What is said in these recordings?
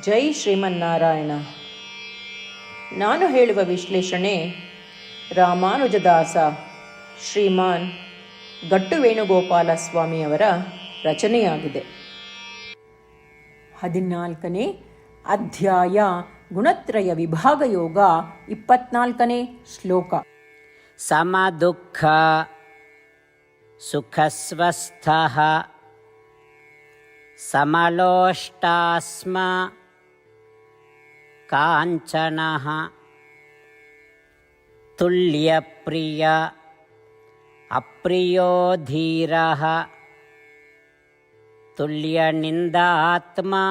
ಜೈ ಶ್ರೀಮನ್ನಾರಾಯಣ. ನಾನು ಹೇಳುವ ವಿಶ್ಲೇಷಣೆ ರಾಮಾನುಜದಾಸ ಶ್ರೀಮಾನ್ ಗಟ್ಟು ವೇಣುಗೋಪಾಲ ಸ್ವಾಮಿಯವರ ರಚನೆಯಾಗಿದೆ. ಹದಿನಾಲ್ಕನೇ ಅಧ್ಯಾಯ ಗುಣತ್ರಯ ವಿಭಾಗ ಯೋಗ ಇಪ್ಪತ್ನಾಲ್ಕನೇ ಶ್ಲೋಕ. ಸಮ ದುಃಖ ಸುಖಸ್ವಸ್ಥ ಸಮಲೋಷ್ಟಾಸ್ಮ काञ्चनः तुल्यप्रिय अप्रियो धीरः तुल्यनिन्दात्मा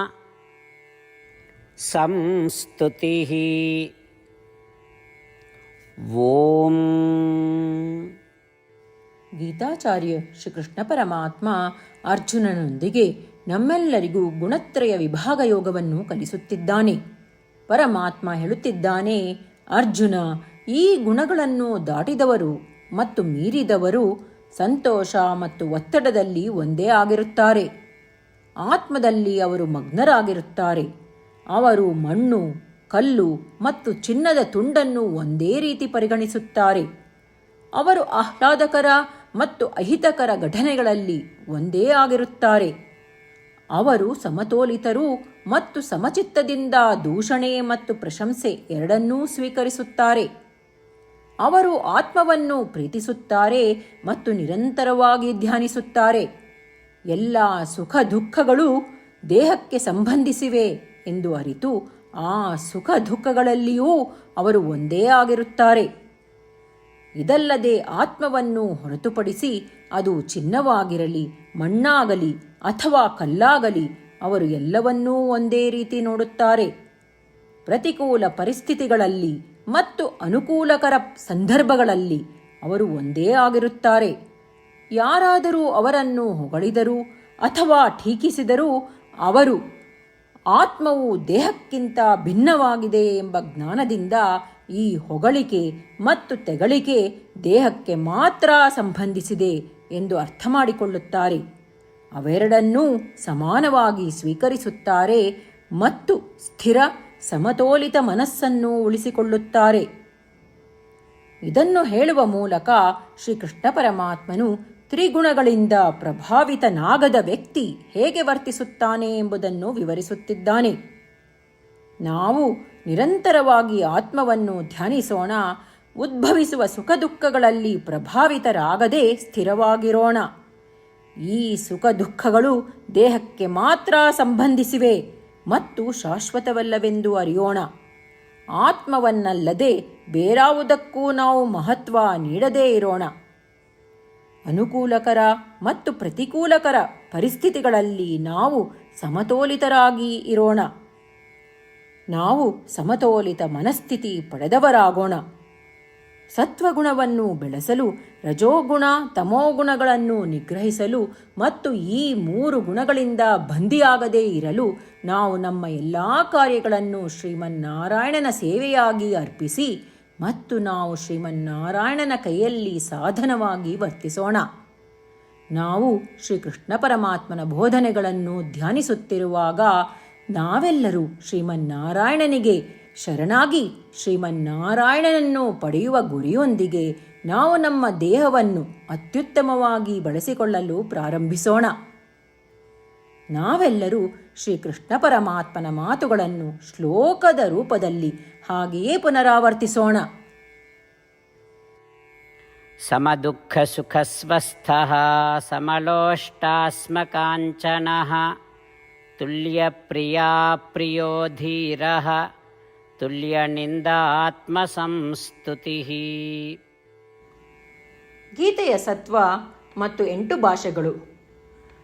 संस्तुतिः ಓಂ ಗೀತಾಚಾರ್ಯ ಶ್ರೀಕೃಷ್ಣ ಪರಮಾತ್ಮ ಅರ್ಜುನನೊಂದಿಗೆ ನಮ್ಮೆಲ್ಲರಿಗೂ ಗುಣತ್ರಯ ವಿಭಾಗ ಯೋಗವನ್ನು ಕಲಿಸುತ್ತಿದ್ದಾನೆ ಪರಮಾತ್ಮ ಹೇಳುತ್ತಿದ್ದಾನೆ, ಅರ್ಜುನ, ಈ ಗುಣಗಳನ್ನು ದಾಟಿದವರು ಮತ್ತು ಮೀರಿದವರು ಸಂತೋಷ ಮತ್ತು ಒತ್ತಡದಲ್ಲಿ ಒಂದೇ ಆಗಿರುತ್ತಾರೆ. ಆತ್ಮದಲ್ಲಿ ಅವರು ಮಗ್ನರಾಗಿರುತ್ತಾರೆ. ಅವರು ಮಣ್ಣು, ಕಲ್ಲು ಮತ್ತು ಚಿನ್ನದ ತುಂಡನ್ನು ಒಂದೇ ರೀತಿ ಪರಿಗಣಿಸುತ್ತಾರೆ. ಅವರು ಆಹ್ಲಾದಕರ ಮತ್ತು ಅಹಿತಕರ ಘಟನೆಗಳಲ್ಲಿ ಒಂದೇ ಆಗಿರುತ್ತಾರೆ. ಅವರು ಸಮತೋಲಿತರು ಮತ್ತು ಸಮಚಿತ್ತದಿಂದ ದೂಷಣೆ ಮತ್ತು ಪ್ರಶಂಸೆ ಎರಡನ್ನೂ ಸ್ವೀಕರಿಸುತ್ತಾರೆ. ಅವರು ಆತ್ಮವನ್ನು ಪ್ರೀತಿಸುತ್ತಾರೆ ಮತ್ತು ನಿರಂತರವಾಗಿ ಧ್ಯಾನಿಸುತ್ತಾರೆ. ಎಲ್ಲ ಸುಖ ದುಃಖಗಳು ದೇಹಕ್ಕೆ ಸಂಬಂಧಿಸಿವೆ ಎಂದು ಅರಿತು ಆ ಸುಖ ದುಃಖಗಳಲ್ಲಿಯೂ ಅವರು ಒಂದೇ ಆಗಿರುತ್ತಾರೆ. ಇದಲ್ಲದೆ ಆತ್ಮವನ್ನು ಹೊರತುಪಡಿಸಿ ಅದು ಚಿನ್ನವಾಗಿರಲಿ, ಮಣ್ಣಾಗಲಿ ಅಥವಾ ಕಲ್ಲಾಗಲಿ ಅವರು ಎಲ್ಲವನ್ನೂ ಒಂದೇ ರೀತಿ ನೋಡುತ್ತಾರೆ. ಪ್ರತಿಕೂಲ ಪರಿಸ್ಥಿತಿಗಳಲ್ಲಿ ಮತ್ತು ಅನುಕೂಲಕರ ಸಂದರ್ಭಗಳಲ್ಲಿ ಅವರು ಒಂದೇ ಆಗಿರುತ್ತಾರೆ. ಯಾರಾದರೂ ಅವರನ್ನು ಹೊಗಳಿದರೂ ಅಥವಾ ಟೀಕಿಸಿದರೂ ಅವರು ಆತ್ಮವು ದೇಹಕ್ಕಿಂತ ಭಿನ್ನವಾಗಿದೆ ಎಂಬ ಜ್ಞಾನದಿಂದ ಈ ಹೊಗಳಿಕೆ ಮತ್ತು ತೆಗಳಿಕೆ ದೇಹಕ್ಕೆ ಮಾತ್ರ ಸಂಬಂಧಿಸಿದೆ ಎಂದು ಅರ್ಥ ಮಾಡಿಕೊಳ್ಳುತ್ತಾರೆ ಅವೆರಡನ್ನೂ ಸಮಾನವಾಗಿ ಸ್ವೀಕರಿಸುತ್ತಾರೆ ಮತ್ತು ಸ್ಥಿರ, ಸಮತೋಲಿತ ಮನಸ್ಸನ್ನು ಉಳಿಸಿಕೊಳ್ಳುತ್ತಾರೆ. ಇದನ್ನು ಹೇಳುವ ಮೂಲಕ ಶ್ರೀಕೃಷ್ಣ ಪರಮಾತ್ಮನು ತ್ರಿಗುಣಗಳಿಂದ ಪ್ರಭಾವಿತನಾಗದ ವ್ಯಕ್ತಿ ಹೇಗೆ ವರ್ತಿಸುತ್ತಾನೆ ಎಂಬುದನ್ನು ವಿವರಿಸುತ್ತಿದ್ದಾನೆ. ನಾವು ನಿರಂತರವಾಗಿ ಆತ್ಮವನ್ನು ಧ್ಯಾನಿಸೋಣ, ಉದ್ಭವಿಸುವ ಸುಖ ದುಃಖಗಳಲ್ಲಿ ಪ್ರಭಾವಿತರಾಗದೆ ಸ್ಥಿರವಾಗಿರೋಣ. ಈ ಸುಖ ದುಃಖಗಳು ದೇಹಕ್ಕೆ ಮಾತ್ರ ಸಂಬಂಧಿಸಿವೆ ಮತ್ತು ಶಾಶ್ವತವಲ್ಲವೆಂದು ಅರಿಯೋಣ. ಆತ್ಮವನ್ನಲ್ಲದೆ ಬೇರಾವುದಕ್ಕೂ ನಾವು ಮಹತ್ವ ನೀಡದೇ ಇರೋಣ. ಅನುಕೂಲಕರ ಮತ್ತು ಪ್ರತಿಕೂಲಕರ ಪರಿಸ್ಥಿತಿಗಳಲ್ಲಿ ನಾವು ಸಮತೋಲಿತರಾಗಿ ಇರೋಣ. ನಾವು ಸಮತೋಲಿತ ಮನಸ್ಥಿತಿ ಪಡೆದವರಾಗೋಣ. ಸತ್ವಗುಣವನ್ನು ಬೆಳೆಸಲು, ರಜೋಗುಣ, ತಮೋಗುಣಗಳನ್ನು ನಿಗ್ರಹಿಸಲು ಮತ್ತು ಈ ಮೂರು ಗುಣಗಳಿಂದ ಬಂದಿಯಾಗದೇ ಇರಲು ನಾವು ನಮ್ಮ ಎಲ್ಲ ಕಾರ್ಯಗಳನ್ನು ಶ್ರೀಮನ್ನಾರಾಯಣನ ಸೇವೆಯಾಗಿ ಅರ್ಪಿಸಿ ಮತ್ತು ನಾವು ಶ್ರೀಮನ್ನಾರಾಯಣನ ಕೈಯಲ್ಲಿ ಸಾಧನವಾಗಿ ವರ್ತಿಸೋಣ. ನಾವು ಶ್ರೀಕೃಷ್ಣ ಪರಮಾತ್ಮನ ಬೋಧನೆಗಳನ್ನು ಧ್ಯಾನಿಸುತ್ತಿರುವಾಗ ನಾವೆಲ್ಲರೂ ಶ್ರೀಮನ್ನಾರಾಯಣನಿಗೆ ಶರಣಾಗಿ ಶ್ರೀಮನ್ನಾರಾಯಣನನ್ನು ಪಡೆಯುವ ಗುರಿಯೊಂದಿಗೆ ನಾವು ನಮ್ಮ ದೇಹವನ್ನು ಅತ್ಯುತ್ತಮವಾಗಿ ಬಳಸಿಕೊಳ್ಳಲು ಪ್ರಾರಂಭಿಸೋಣ. ನಾವೆಲ್ಲರೂ ಶ್ರೀಕೃಷ್ಣ ಪರಮಾತ್ಮನ ಮಾತುಗಳನ್ನು ಶ್ಲೋಕದ ರೂಪದಲ್ಲಿ ಹಾಗೆಯೇ ಪುನರಾವರ್ತಿಸೋಣ समदुःखसुखस्वस्थः समलोष्टास्मकाञ्चनः तुल्यप्रिया प्रियो धीरः तुल्यनिन्दात्मसंस्तुतिः ಗೀತೆಯ ಸತ್ವ ಮತ್ತು ಎಂಟು ಭಾಷೆಗಳು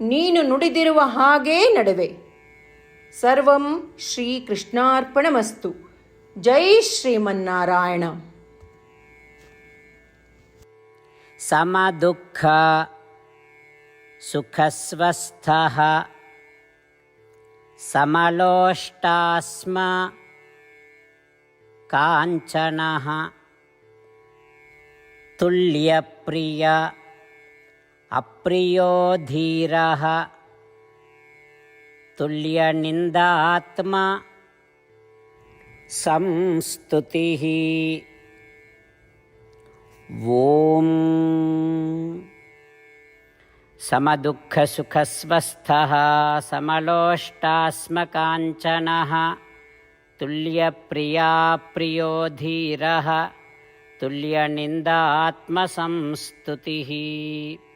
ನೀನು ನುಡಿದಿರುವ ಹಾಗೇ ನಡೆವೆ. ಸರ್ವಂ ಶ್ರೀಕೃಷ್ಣಾರ್ಪಣಮಸ್ತು. ಜೈ ಶ್ರೀಮನ್ನಾರಾಯಣ. ಸಮದುಃಖ ಸುಖಸ್ವಸ್ಥಃ ಸಮಲೋಷ್ಟಾಸ್ಮ ಕಾಂಚನ ತುಲ್ಯಪ್ರಿಯ अप्रियो धीरः। तुल्यनिन्दात्मा। संस्तुतिः। ॐ समदुःखसुखस्वस्थः। समलोष्टास्मकाञ्चनः। तुल्यप्रिया प्रियो धीरः। तुल्यनिन्दात्मसंस्तुतिः